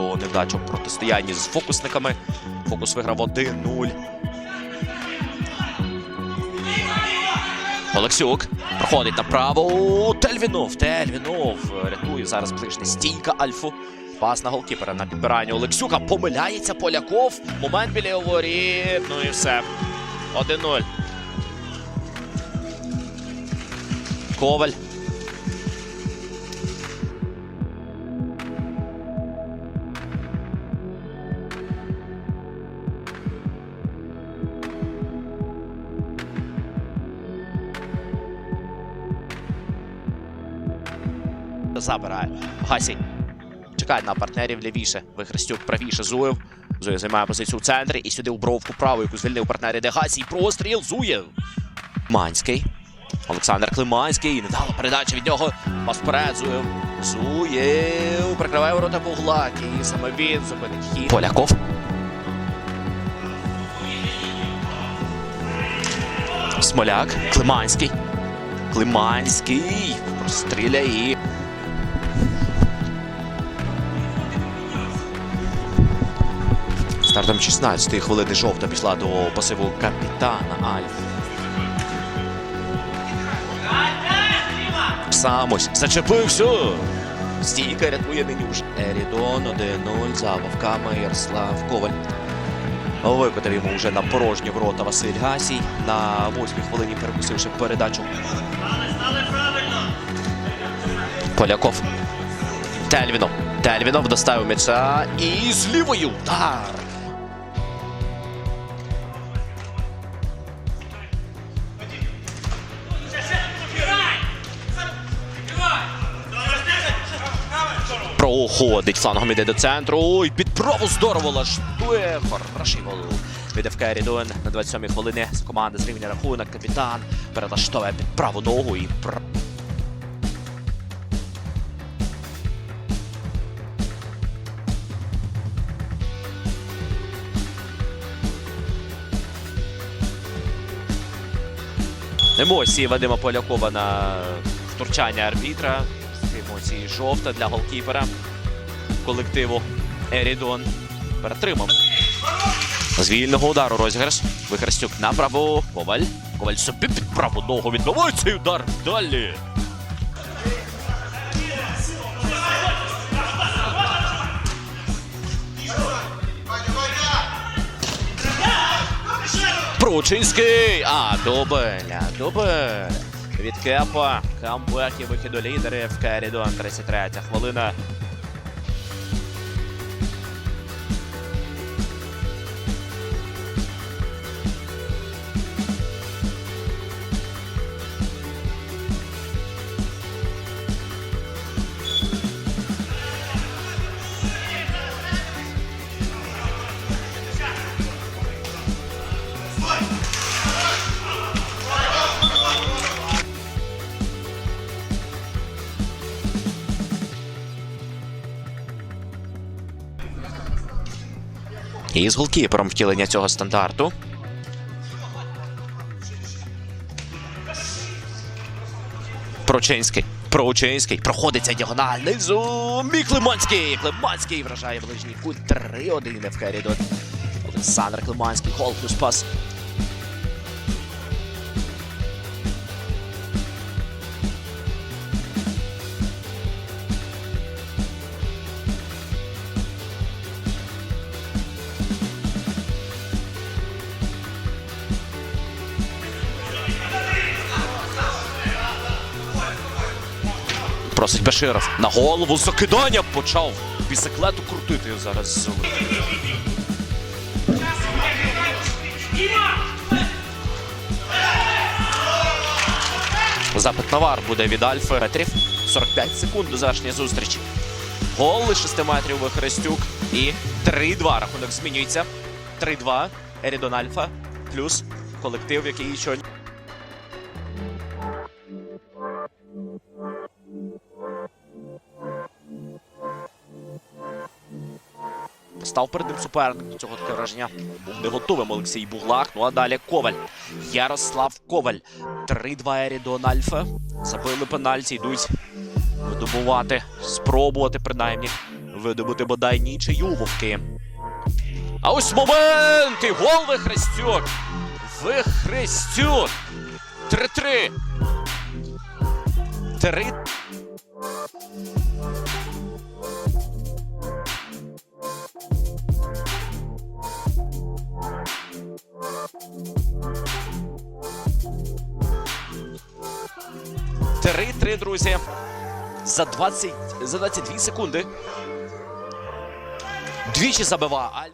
невдача в протистоянні з фокусниками. Фокус виграв 1-0. Олексюк проходить направо. Тельвінов. Тельвінов рятує зараз ближня стійка Альфу. Пас на голкіпера на підбирання Олексюка. Помиляється Поляков. Момент біля воріт. Ну і все. 1-0. Коваль. Забирає. Гасій. Чекає на партнерів лівіше. Вихрестюк правіше. Зуєв. Зуєв займає позицію в центрі. І сюди у бровку праву, яку звільнив партнер іде Гасій. Простріл. Зуєв. Манський. Олександр Климанський. Недала передача від нього. Пас. Зуєв. Зуєв. Прикриває ворота Буглак. І саме він зупинить хід. Поляков. Смоляк. Климанський. Климанський. Простріляє. Стартом 16-ї хвилини жовта пішла до пасиву капітана Альф. Самось зачепився. Стійка рятує Ненюш. Ерідон 1-0 за вовками Ярослав Коваль. Викотав йому вже на порожні ворота Василь Гасій. На восьмій хвилині перекусивши передачу. Поляков. Тельвінов. Тельвінов доставив м'яча і з лівою удар. Проходить флангом іде до центру. Ой, під праву здорово лаштує. Хороший гол. Від ФК Рідон на 27-й хвилині з команди зрівняє рахунок. Капітан перелаштовує під праву ногу і. Емоції Вадима Полякова на втручання арбітра. Емоції жовта для голкіпера колективу Ерідон. Перетримав. З вільного удару розіграш. Вихрестюк на праву. Коваль. Коваль собі під праву ногу відбиває цей удар. Далі. Пручинський. А, а, Дубль. Від Кепа. Камбек і вихід у лідери в Керідон. 33 хвилина. І з голкіпером втілення цього стандарту. Прочинський. Проучинський. Проходиться діагональ. Низу. Мій Климанський. Климанський вражає ближній кут. 3-1 в Керідон. Олександр Климанський. Гол плюс пас. Просить Баширов. На голову закидання почав бісиклету крутити зараз. Запит на вар буде від Альфи. Метрів 45 секунд до завершення зустрічі. Гол із 6 метрів Вихрестюк. І 3-2. Рахунок змінюється. 3-2. Ерідон Альфа. Плюс колектив, який щойно. Став перед ним суперник цього таке враження. Був не готовим Олексій Буглак. Ну а далі Коваль. Ярослав Коваль. 3-2 Ерідон Альфа. Забили пенальті, йдуть видобувати, спробувати принаймні видобути бодай нічию вовки. А ось момент! І гол Вихрестюк! Вихрестюк! 3-3. 3 3-3, друзі. За 20, за 22 секунди. Двічі забива.